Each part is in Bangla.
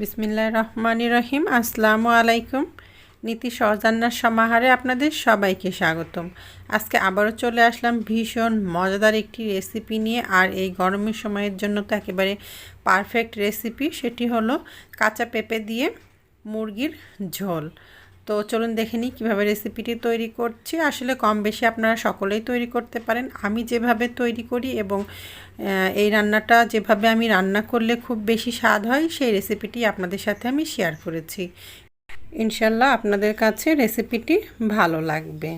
বিসমিল্লাহ রহমান রহিম আসসালামু আলাইকুম। নীতি সহজান্নার সমাহারে আপনাদের সবাইকে স্বাগতম। আজকে আবারও চলে আসলাম ভীষণ মজাদার একটি রেসিপি নিয়ে, আর এই গরমের সময়ের জন্য তো একেবারে পারফেক্ট রেসিপি। সেটি হলো কাঁচা পেঁপে দিয়ে মুরগির ঝোল। তো চলুন দেখে নিই কীভাবে রেসিপিটি তৈরি করছি। আসলে কম বেশি আপনারা সকলেই তৈরি করতে পারেন। আমি যেভাবে তৈরি করি এবং এই রান্নাটা যেভাবে আমি রান্না করলে খুব বেশি স্বাদ হয়, সেই রেসিপিটি আপনাদের সাথে আমি শেয়ার করেছি। ইনশাল্লাহ আপনাদের কাছে রেসিপিটি ভালো লাগবে।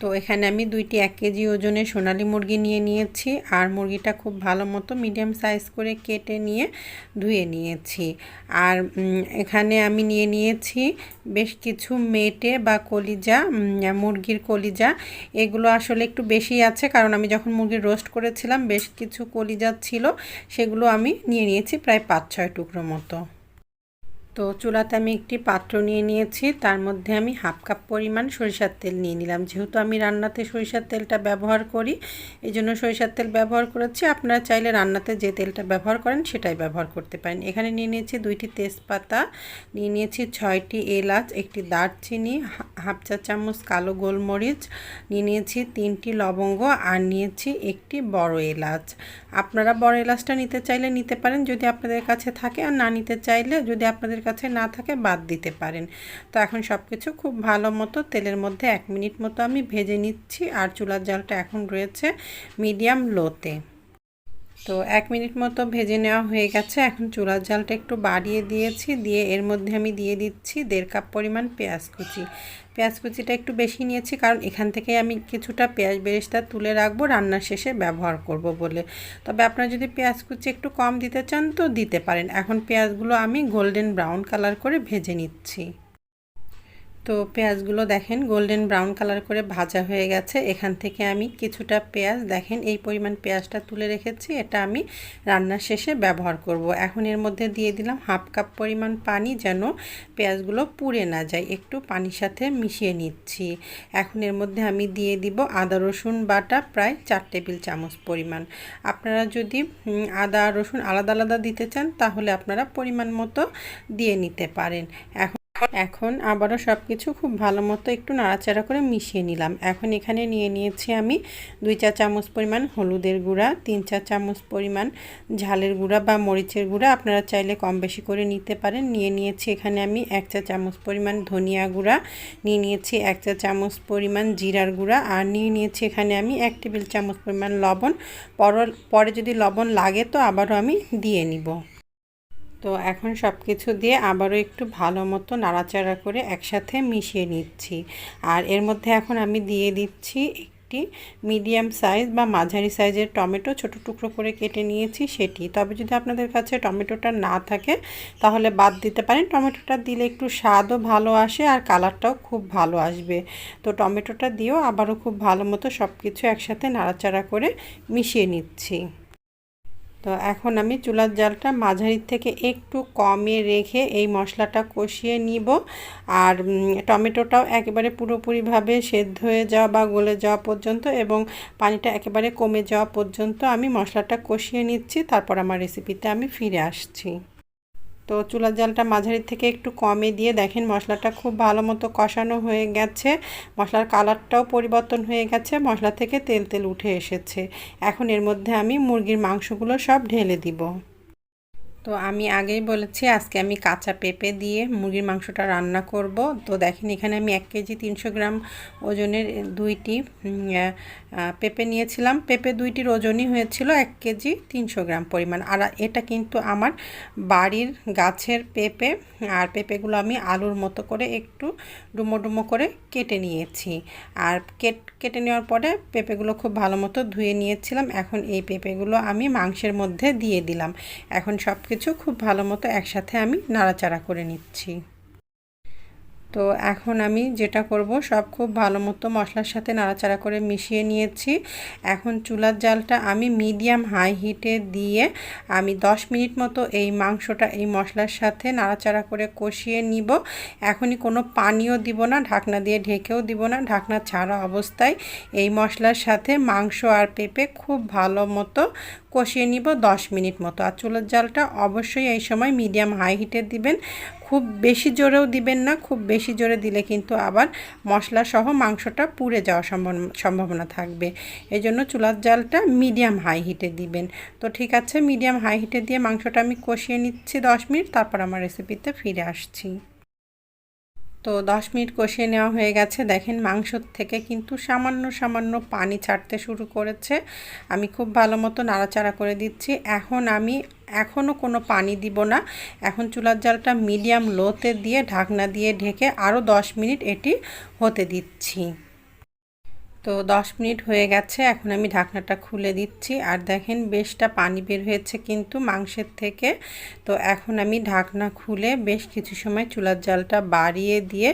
তো এখানে আমি দুইটি এক কেজি ওজনের সোনালি মুরগি নিয়ে নিয়েছি আর মুরগিটা খুব ভালো মতো মিডিয়াম সাইজ করে কেটে নিয়ে ধুয়ে নিয়েছি। আর এখানে আমি নিয়ে নিয়েছি বেশ কিছু মেটে বা কলিজা মুরগির কলিজা। এগুলো আসলে একটু বেশি আছে কারণ আমি যখন মুরগির রোস্ট করেছিলাম বেশ কিছু কলিজা ছিল, সেগুলো আমি নিয়ে নিয়েছি প্রায় পাঁচ ছয় টুকরো মতো। তো চুলাতে আমি একটি পাত্র নিয়ে নিয়েছি। তার মধ্যে আমি হাফ কাপ পরিমাণ সরিষার তেল নিয়ে নিলাম। যেহেতু আমি রান্নাতে সরিষার তেলটা ব্যবহার করি এই জন্য সরিষার তেল ব্যবহার করেছি। আপনারা চাইলে রান্নাতে যে তেলটা ব্যবহার করেন, সেটাই ব্যবহার করতে পারেন। এখানে নিয়ে নিয়েছি দুইটি তেজপাতা, নিয়ে নিয়েছি ছয়টি এলাচ, একটি দারচিনি হাফ চা চামচ কালো গোলমরিচ, নিয়ে নিয়েছি তিনটি লবঙ্গ, আর নিয়েছি একটি বড় এলাচ। আপনারা বড় এলাচটা নিতে চাইলে নিতে পারেন। যদি আপনাদের কাছে থাকে, আর না নিতে চাইলে যদি আপনাদের কাছে না থাকে বাদ দিতে পারেন। তো এখন সব কিছু খুব ভালো মতো তেলের মধ্যে এক মিনিট মতো আমি ভেজে নিচ্ছি। আর চুলার জালটা এখন রয়েছে মিডিয়াম লোতে। তো এক মিনিট মতো ভেজে নেওয়া হয়ে গেছে। এখন চুলার জালটা একটু বাড়িয়ে দিয়েছি। দিয়ে এর মধ্যে আমি দিয়ে দিচ্ছি দেড় কাপ পরিমাণ পেঁয়াজ কুচি। পেঁয়াজ কুচিটা একটু বেশি নিয়েছি কারণ এখান থেকে আমি কিছুটা পেঁয়াজ বেরেস্তা তুলে রাখব রান্নার শেষে ব্যবহার করব বলে। তবে আপনারা যদি পেঁয়াজ কুচি একটু কম দিতে চান তো দিতে পারেন। এখন পেঁয়াজগুলো আমি গোল্ডেন ব্রাউন কালার করে ভেজে নিচ্ছি। তো পেঁয়াজগুলো দেখেন গোল্ডেন ব্রাউন কালার করে ভাজা হয়ে গেছে। এখান থেকে আমি কিছুটা পেঁয়াজ, দেখেন এই পরিমাণ পেঁয়াজটা তুলে রেখেছি, এটা আমি রান্নার শেষে ব্যবহার করব। এখন এর মধ্যে দিয়ে দিলাম হাফ কাপ পরিমাণ পানি যেন পেঁয়াজগুলো পুড়ে না যায়, একটু পানির সাথে মিশিয়ে নিচ্ছি। এখন এর মধ্যে আমি দিয়ে দিব আদা, রসুন বাটা, প্রায় চার টেবিল চামচ পরিমাণ। আপনারা যদি আদা, রসুন আলাদা আলাদা দিতে চান, তাহলে আপনারা পরিমাণ মতো দিয়ে নিতে পারেন। এখন এখন আবারও সব কিছু খুব ভালো মতো একটু নাড়াচাড়া করে মিশিয়ে নিলাম। এখন এখানে নিয়ে নিয়েছি আমি দুই চা চামচ পরিমাণ হলুদের গুঁড়া, তিন চা চামচ পরিমাণ ঝালের গুঁড়া বা মরিচের গুঁড়া। আপনারা চাইলে কম বেশি করে নিতে পারেন। নিয়ে নিয়েছি এখানে আমি এক চা চামচ পরিমাণ ধনিয়া গুঁড়া, নিয়ে নিয়েছি এক চা চামচ পরিমাণ জিরার গুঁড়া আর নিয়ে নিয়েছি এখানে আমি এক টেবিল চামচ পরিমাণ লবণ। পরে যদি লবণ লাগে তো আবারও আমি দিয়ে নিব। তো এখন সব কিছু দিয়ে আবারও একটু ভালো মতো নাড়াচাড়া করে একসাথে মিশিয়ে নিচ্ছি। আর এর মধ্যে এখন আমি দিয়ে দিচ্ছি একটি মিডিয়াম সাইজ বা মাঝারি সাইজের টমেটো, ছোট টুকরো করে কেটে নিয়েছি সেটি। তবে যদি আপনাদের কাছে টমেটোটা না থাকে, তাহলে বাদ দিতে পারেন। টমেটোটা দিলে একটু স্বাদও ভালো আসে আর কালারটাও খুব ভালো আসবে। তো টমেটোটা দিয়েও আবারও খুব ভালো মতো সব কিছু একসাথে নাড়াচাড়া করে মিশিয়ে নিচ্ছি। তো এখন আমি চুলার জালটা মাঝারির থেকে একটু কমে রেখে এই মশলাটা কষিয়ে নিব। আর টমেটোটাও একেবারে পুরোপুরিভাবে সেদ্ধ হয়ে যাওয়া বা গলে যাওয়া পর্যন্ত এবং পানিটা একেবারে কমে যাওয়া পর্যন্ত আমি মশলাটা কষিয়ে নিচ্ছি। তারপর আমার রেসিপিতে আমি ফিরে আসছি। তো চুলার জালটা মাঝারি থেকে একটু কমে দিয়ে দেখেন মশলাটা খুব ভালো মতো কষানো হয়ে গেছে। মশলার কালারটাও পরিবর্তন হয়ে গেছে, মশলা থেকে তেল তেল উঠে এসেছে। এখন এর মধ্যে আমি মুরগির মাংসগুলো সব ঢেলে দিব। তো আমি আগেই বলেছি, আজকে আমি কাঁচা পেঁপে দিয়ে মুরগির মাংসটা রান্না করব। তো দেখেন এখানে আমি এক কেজি তিনশো গ্রাম ওজনের দুইটি পেঁপে নিয়েছিলাম। পেঁপে দুইটির ওজনই হয়েছিল, এক কেজি তিনশো গ্রাম পরিমাণ। আর এটা কিন্তু আমার বাড়ির গাছের পেঁপে। আর পেঁপেগুলো আমি আলুর মতো করে একটু ডুমো ডুমো করে কেটে নিয়েছি। আর কেট, কেটে নেওয়ার পরে পেঁপেগুলো খুব ভালো মতো ধুয়ে নিয়েছিলাম। এখন এই পেঁপেগুলো আমি মাংসের মধ্যে দিয়ে দিলাম। এখন সব কিছু খুব ভালো মতো একসাথে আমি নাড়াচাড়া করে নিচ্ছি। তো এখন আমি যেটা করব, সব খুব ভালো মতো মশলার সাথে নাড়াচাড়া করে মিশিয়ে নিয়েছি। এখন চুলার জালটা আমি মিডিয়াম হাই হিটে দিয়ে আমি 10 মিনিট মতো এই মাংসটা, এই মশলার সাথে নাড়াচাড়া করে কষিয়ে নিব। এখনই কোনো পানিও দিব না, ঢাকনা দিয়ে ঢেকেও দিব না। ঢাকনা ছাড়া অবস্থায় এই মশলার সাথে মাংস আর পেঁপে খুব ভালো মতো কষিয়ে নিব 10 মিনিট মতো। আর চুলার জালটা অবশ্যই এই সময় মিডিয়াম হাই হিটে দিবেন। খুব বেশি জোরেও দিবেন না, খুব বেশি জোরে দিলে কিন্তু আবার মশলা সহ মাংসটা পুড়ে যাওয়ার সম্ভাবনা থাকবে। এই জন্য চুলার জালটা মিডিয়াম হাই হিটে দিবেন। তো ঠিক আছে, মিডিয়াম হাই হিটে দিয়ে মাংসটা আমি কষিয়ে নিচ্ছি দশ মিনিট, তারপর আমার রেসিপিতে ফিরে আসছি। তো দশ মিনিট কষিয়ে নেওয়া হয়ে গেছে। দেখেন মাংস থেকে কিন্তু সামান্য সামান্য পানি ছাড়তে শুরু করেছে। আমি খুব ভালো মতো নাড়াচাড়া করে দিচ্ছি। এখন আমি এখনও কোনো পানি দিব না। এখন চুলার জালটা মিডিয়াম লোতে দিয়ে ঢাকনা দিয়ে ঢেকে আরও দশ মিনিট এটি হতে দিচ্ছি। তো 10 মিনিট হয়ে গেছে, এখন আমি ঢাকনাটা খুলে দিচ্ছি। আর দেখেন বেশটা পানি বের হয়েছে কিন্তু মাংসের থেকে। তো এখন আমি ঢাকনা খুলে বেশ কিছু সময় চুলার জালটা বাড়িয়ে দিয়ে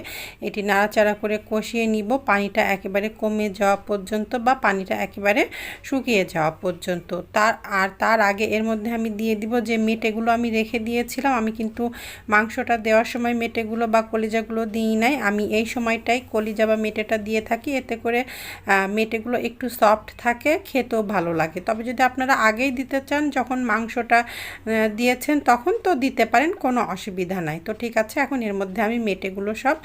এটি নাড়াচাড়া করে কষিয়ে নিব। পানিটা একেবারে কমে যাওয়া পর্যন্ত বা পানিটা একেবারে শুকিয়ে যাওয়া পর্যন্ত। তার, আর তার আগে এর মধ্যে আমি দিয়ে দিব যে মেটেগুলো আমি রেখে দিয়েছিলাম। আমি কিন্তু মাংসটা দেওয়ার সময় মেটেগুলো বা কলিজাগুলো দিই নাই। আমি এই সময়টাই কলিজা বা মেটেটা দিয়ে থাকি। এতে করে মেটেগুলো একটু সফট থাকে, খেতেও ভালো লাগে। তবে যদি আপনারা আগেই দিতে চান, যখন মাংসটা দিয়েছেন, তখন তো দিতে পারেন, কোনো অসুবিধা নাই। তো ঠিক আছে, এখন এর মধ্যে আমি মেটেগুলো সব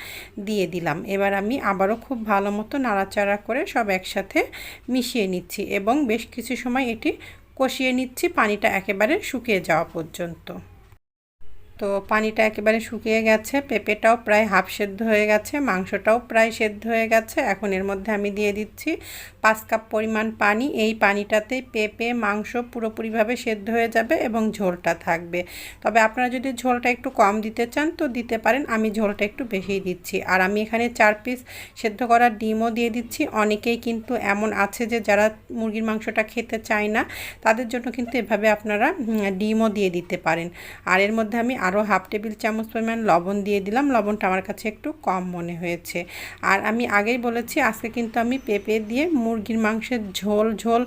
দিয়ে দিলাম। এবার আমি আবারও খুব ভালো মতো নাড়াচাড়া করে সব একসাথে মিশিয়ে নিচ্ছি এবং বেশ কিছু সময় এটি কষিয়ে নিচ্ছি, পানিটা একেবারে শুকিয়ে যাওয়া পর্যন্ত। তো পানিটা একেবারে শুকিয়ে গেছে, পেঁপেটাও প্রায় হাফ সেদ্ধ হয়ে গেছে, মাংসটাও প্রায় সেদ্ধ হয়ে গেছে। এখন এর মধ্যে আমি দিয়ে দিচ্ছি পাঁচ কাপ পরিমাণ পানি। এই পানিটাতে পেঁপে, মাংস পুরোপুরিভাবে সেদ্ধ হয়ে যাবে এবং ঝোলটা থাকবে। তবে আপনারা যদি ঝোলটা একটু কম দিতে চান তো দিতে পারেন, আমি ঝোলটা একটু বেশিই দিচ্ছি। আর আমি এখানে চার পিস সেদ্ধ করা ডিমও দিয়ে দিচ্ছি। অনেকেই কিন্তু এমন আছে যে যারা মুরগির মাংসটা খেতে চায় না, তাদের জন্য কিন্তু এভাবে আপনারা ডিমও দিয়ে দিতে পারেন। আর এর মধ্যে আমি আরও হাফ টেবিল চামচ পরিমাণ লবণ দিয়ে দিলাম। লবণটা আমার কাছে একটু কম মনে হয়েছে। আর আমি আগেই বলেছি, আজকে কিন্তু আমি পেঁপে দিয়ে মুরগির মাংসের ঝোল ঝোল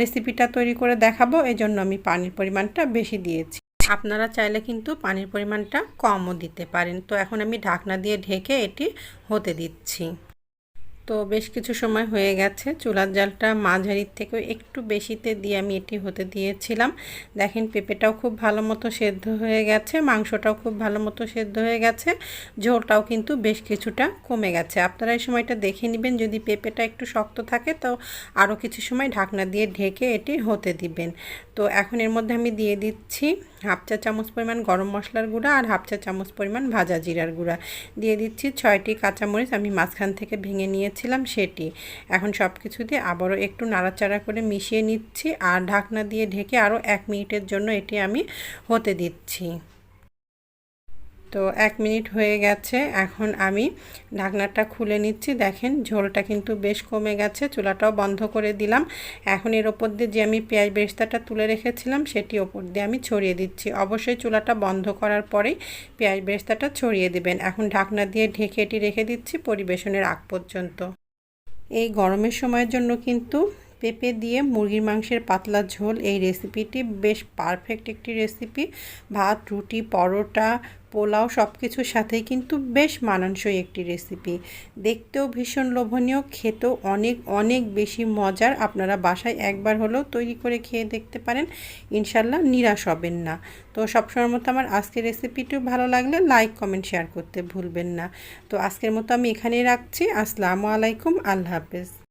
রেসিপিটা তৈরি করে দেখাবো। এই জন্য আমি পানির পরিমাণটা বেশি দিয়েছি। আপনারা চাইলে কিন্তু পানির পরিমাণটা কমও দিতে পারেন। তো এখন আমি ঢাকনা দিয়ে ঢেকে এটি হতে দিচ্ছি। তো বেশ কিছু সময় হয়ে গেছে। চুলার জালটা মাঝারির থেকেও একটু বেশিতে দিয়ে আমি এটি হতে দিয়েছিলাম। দেখেন পেঁপেটাও খুব ভালো মতো সেদ্ধ হয়ে গেছে, মাংসটাও খুব ভালো মতো সেদ্ধ হয়ে গেছে, ঝোলটাও কিন্তু বেশ কিছুটা কমে গেছে। আপনারা এই সময়টা দেখে নেবেন, যদি পেঁপেটা একটু শক্ত থাকে তো আরও কিছু সময় ঢাকনা দিয়ে ঢেকে এটি হতে দিবেন। তো এখন এর মধ্যে আমি দিয়ে দিচ্ছি হাফ চা চামচ পরিমাণ গরম মশলার গুঁড়া আর হাফ চা চামচ পরিমাণ ভাজা জিরার গুঁড়া। দিয়ে দিচ্ছি ছয়টি কাঁচামরিচ আমি মাঝখান থেকে ভেঙে নিয়েছিলাম সেটি। এখন সব কিছু দিয়ে আবারও একটু নাড়াচাড়া করে মিশিয়ে নিচ্ছি আর ঢাকনা দিয়ে ঢেকে আরও এক মিনিটের জন্য এটি আমি হতে দিচ্ছি। তো এক মিনিট হয়ে গেছে, এখন আমি ঢাকনাটা খুলে নিচ্ছি। দেখেন ঝোলটা কিন্তু বেশ কমে গেছে, চুলাটাও বন্ধ করে দিলাম। এখন এর ওপর দিয়ে যে আমি পেঁয়াজ বেরেস্তাটা তুলে রেখেছিলাম, সেটি ওপর দিয়ে আমি ছড়িয়ে দিচ্ছি। অবশ্যই চুলাটা বন্ধ করার পরেই পেঁয়াজ বেরেস্তাটা ছড়িয়ে দেবেন। এখন ঢাকনা দিয়ে ঢেকে এটি রেখে দিচ্ছি পরিবেশনের আগ পর্যন্ত। এই গরমের সময়ের জন্য কিন্তু পেঁপে দিয়ে মুরগির মাংসের পাতলা ঝোল এই রেসিপিটি বেশ পারফেক্ট একটি রেসিপি ভাত, রুটি, পরোটা পোলাও সব কিছুর সাথেই কিন্তু বেশ মানানসই একটি রেসিপি দেখতেও ভীষণ লোভনীয়, খেতেও অনেক অনেক বেশি মজার। আপনারা বাসায় একবার হলেও তৈরি করে খেয়ে দেখতে পারেন। ইনশাল্লাহ নিরাশ হবেন না। তো সবসময় মতো আমার আজকের রেসিপিটিও ভালো লাগলে লাইক কমেন্ট শেয়ার করতে ভুলবেন না। তো আজকের মতো আমি এখানেই রাখছি। আসসালামু আলাইকুম। আল্লাহ হাফেজ।